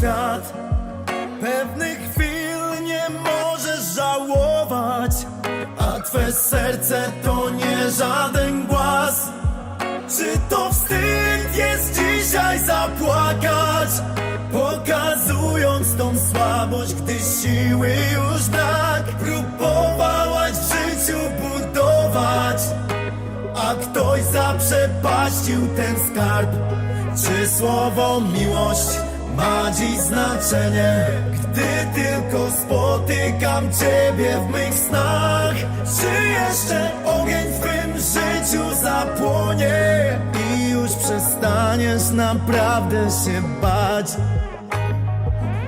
świat. Pewnych chwil nie możesz żałować A twe serce to nie żaden głaz. Czy to wstyd jest dzisiaj zapłakać? Pokazując tą słabość, gdy siły już brak? Próbowałaś w życiu budować A ktoś zaprzepaścił ten skarb. Czy słowo miłość ma dziś znaczenie Gdy tylko spotykam Ciebie w mych snach. Czy jeszcze ogień w Twym życiu zapłonie I już przestaniesz naprawdę się bać?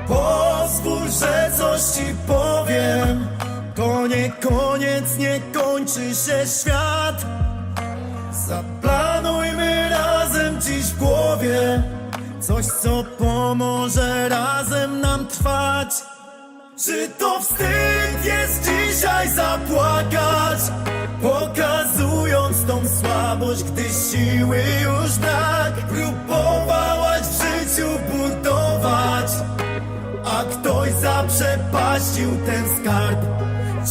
Pozwól, że coś ci powiem. To nie koniec, nie kończy się świat. Zaplanujmy razem dziś w głowie Coś, co pomoże razem nam trwać? Czy to wstyd jest dzisiaj zapłakać Pokazując tą słabość, gdy siły już brak? Próbowałaś w życiu budować a ktoś zaprzepaścił ten skarb.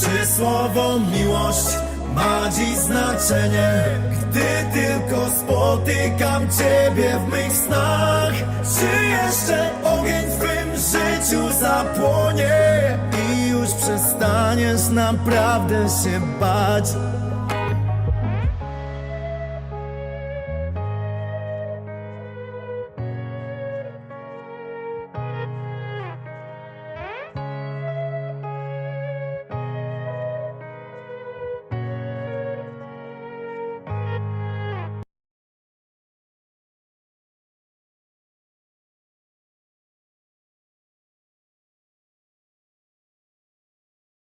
Czy słowo miłość ma dziś znaczenie? Gdy tylko spotykam Ciebie w mych snach Czy jeszcze ogień w Twym życiu zapłonie I już przestaniesz naprawdę się bać